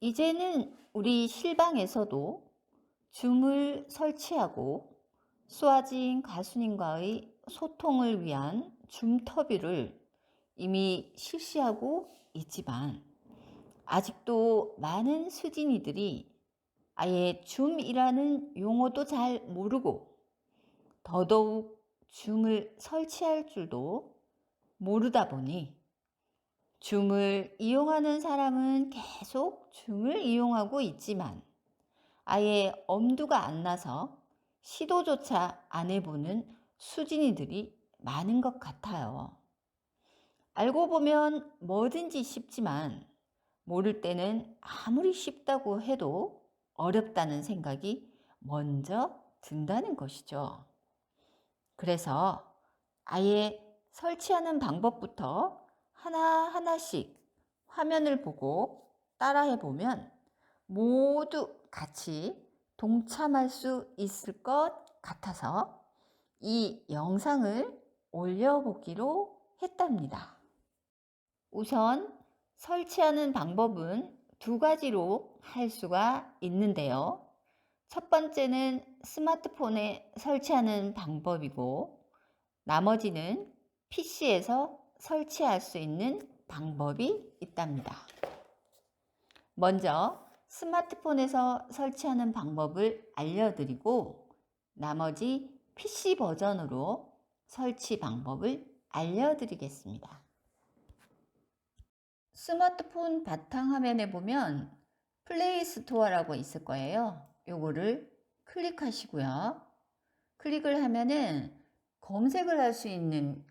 이제는 우리 실방에서도 줌을 설치하고 수아진 가수님과의 소통을 위한 줌터뷰를 이미 실시하고 있지만 아직도 많은 수진이들이 아예 줌이라는 용어도 잘 모르고 더더욱 줌을 설치할 줄도 모르다 보니 줌을 이용하는 사람은 계속 줌을 이용하고 있지만 아예 엄두가 안 나서 시도조차 안 해보는 수진이들이 많은 것 같아요. 알고 보면 뭐든지 쉽지만 모를 때는 아무리 쉽다고 해도 어렵다는 생각이 먼저 든다는 것이죠. 그래서 아예 설치하는 방법부터 하나하나씩 화면을 보고 따라해 보면 모두 같이 동참할 수 있을 것 같아서 이 영상을 올려보기로 했답니다. 우선 설치하는 방법은 두 가지로 할 수가 있는데요. 첫 번째는 스마트폰에 설치하는 방법이고, 나머지는 PC에서 설치할 수 있는 방법이 있답니다. 먼저 스마트폰에서 설치하는 방법을 알려드리고, 나머지 PC 버전으로 설치 방법을 알려드리겠습니다. 스마트폰 바탕화면에 보면 플레이 스토어라고 있을 거예요. 요거를 클릭하시고요. 클릭을 하면은 검색을 할 수 있는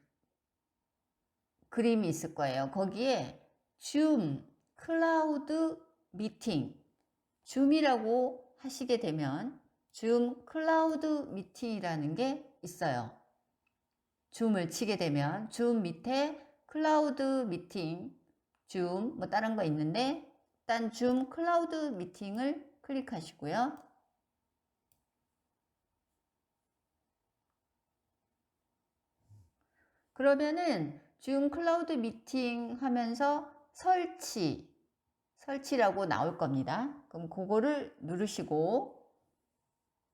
그림이 있을 거예요. 거기에 줌, 클라우드 미팅, 줌이라고 하시게 되면 줌 클라우드 미팅이라는 게 있어요. 줌을 치게 되면 줌 밑에 클라우드 미팅, 줌, 뭐 다른 거 있는데 일단 줌 클라우드 미팅을 클릭하시고요. 그러면은 줌 클라우드 미팅 하면서 설치, 설치라고 나올 겁니다. 그럼 그거를 누르시고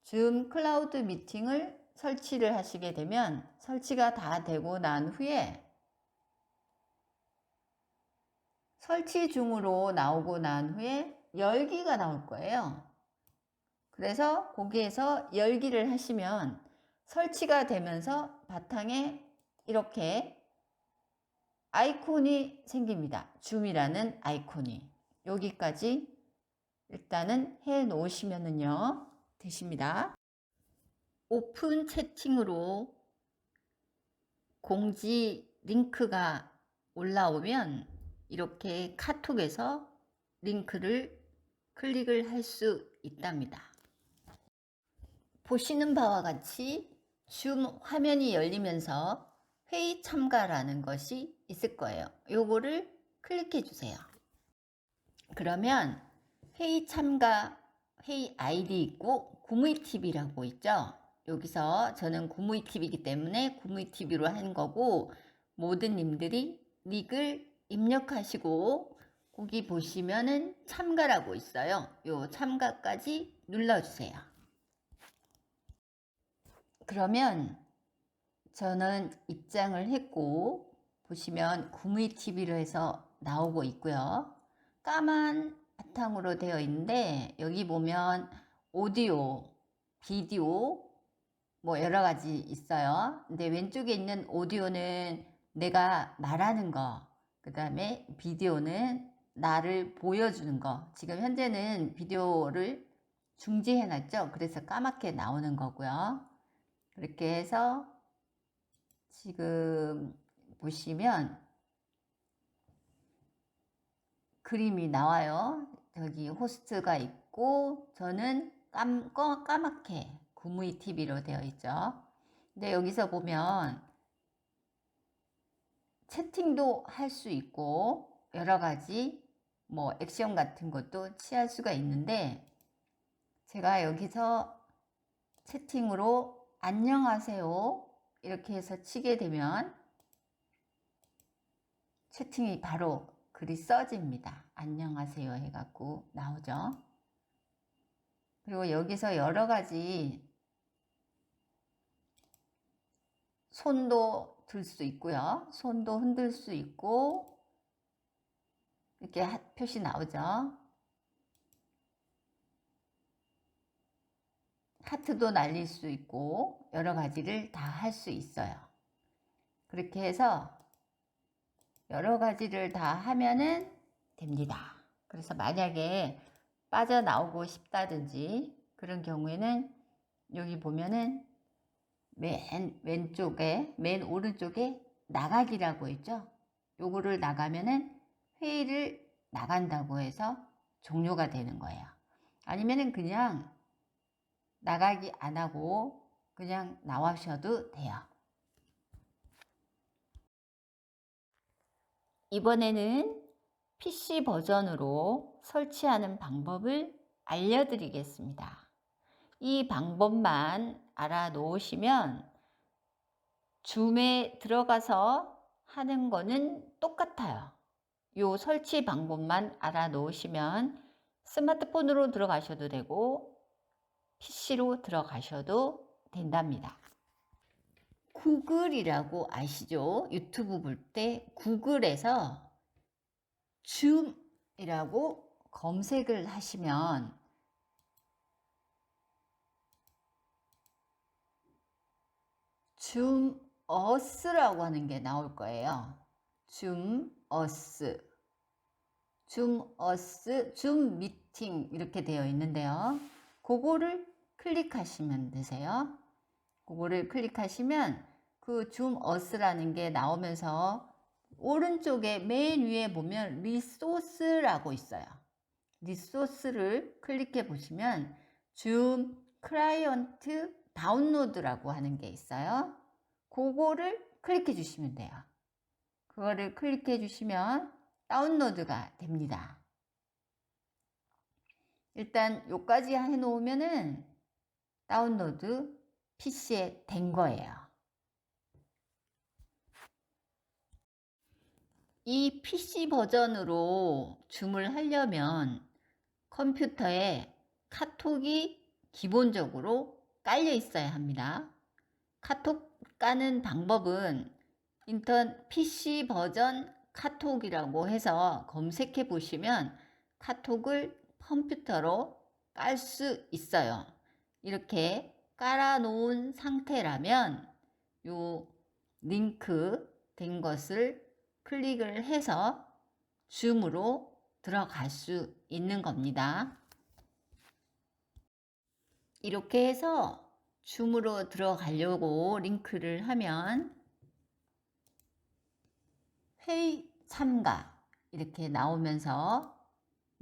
줌 클라우드 미팅을 설치를 하시게 되면 설치가 다 되고 난 후에 설치 중으로 나오고 난 후에 열기가 나올 거예요. 그래서 거기에서 열기를 하시면 설치가 되면서 바탕에 이렇게 아이콘이 생깁니다. 줌이라는 아이콘이. 여기까지 일단은 해 놓으시면은요, 되십니다. 오픈 채팅으로 공지 링크가 올라오면 이렇게 카톡에서 링크를 클릭을 할 수 있답니다. 보시는 바와 같이 줌 화면이 열리면서 회의 참가라는 것이 있을 거예요. 요거를 클릭해 주세요. 그러면 회의 참가 회의 아이디 있고 구무이 TV라고 있죠. 여기서 저는 구무이 TV이기 때문에 구무이 TV로 한 거고 모든 님들이 닉을 입력하시고 거기 보시면은 참가라고 있어요. 요 참가까지 눌러주세요. 그러면 저는 입장을 했고 보시면 구무이 TV로 해서 나오고 있고요. 까만 바탕으로 되어 있는데 여기 보면 오디오, 비디오 뭐 여러 가지 있어요. 근데 왼쪽에 있는 오디오는 내가 말하는 거, 그 다음에 비디오는 나를 보여주는 거. 지금 현재는 비디오를 중지해 놨죠. 그래서 까맣게 나오는 거고요. 그렇게 해서 지금 보시면 그림이 나와요. 여기 호스트가 있고 저는 깜, 까맣게 구무이 TV로 되어 있죠. 근데 여기서 보면 채팅도 할 수 있고 여러 가지 뭐 액션 같은 것도 취할 수가 있는데 제가 여기서 채팅으로 안녕하세요 이렇게 해서 치게 되면 채팅이 바로 글이 써집니다. 안녕하세요 해갖고 나오죠. 그리고 여기서 여러 가지 손도 들 수 있고요. 손도 흔들 수 있고 이렇게 하- 표시 나오죠. 하트도 날릴 수 있고 여러 가지를 다 할 수 있어요. 그렇게 해서 여러 가지를 다 하면은 됩니다. 그래서 만약에 빠져나오고 싶다든지 그런 경우에는 여기 보면은 맨 왼쪽에 맨 오른쪽에 나가기라고 있죠. 요거를 나가면은 회의를 나간다고 해서 종료가 되는 거예요. 아니면은 그냥 나가기 안 하고 그냥 나와셔도 돼요. 이번에는 PC 버전으로 설치하는 방법을 알려드리겠습니다. 이 방법만 알아놓으시면 줌에 들어가서 하는 거는 똑같아요. 요 설치 방법만 알아놓으시면 스마트폰으로 들어가셔도 되고 PC로 들어가셔도 된답니다. 구글이라고 아시죠? 유튜브 볼 때 구글에서 줌이라고 검색을 하시면 줌 어스라고 하는 게 나올 거예요. 줌 어스. 줌 어스, 줌 미팅 이렇게 되어 있는데요. 그거를 클릭하시면 되세요. 그거를 클릭하시면 그 줌 어스라는 게 나오면서 오른쪽에 맨 위에 보면 리소스라고 있어요. 리소스를 클릭해 보시면 줌 클라이언트 다운로드라고 하는 게 있어요. 그거를 클릭해 주시면 돼요. 그거를 클릭해 주시면 다운로드가 됩니다. 일단 요까지 해 놓으면은 다운로드 PC에 된 거예요. 이 PC 버전으로 줌을 하려면 컴퓨터에 카톡이 기본적으로 깔려 있어야 합니다. 카톡 까는 방법은 인턴 PC 버전 카톡이라고 해서 검색해 보시면 카톡을 컴퓨터로 깔 수 있어요. 이렇게 깔아 놓은 상태라면 요 링크 된 것을 클릭을 해서 줌으로 들어갈 수 있는 겁니다. 이렇게 해서 줌으로 들어가려고 링크를 하면 회의 참가 이렇게 나오면서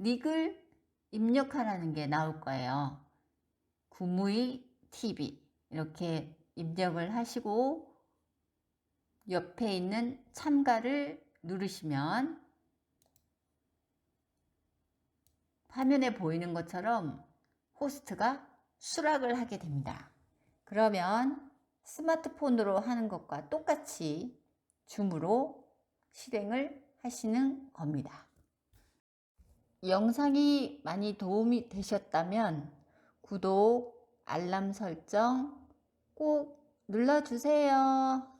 닉을 입력하라는 게 나올 거예요. 구무이 TV 이렇게 입력을 하시고 옆에 있는 참가를 누르시면 화면에 보이는 것처럼 호스트가 수락을 하게 됩니다. 그러면 스마트폰으로 하는 것과 똑같이 줌으로 실행을 하시는 겁니다. 영상이 많이 도움이 되셨다면 구독, 알람 설정 꼭 눌러주세요.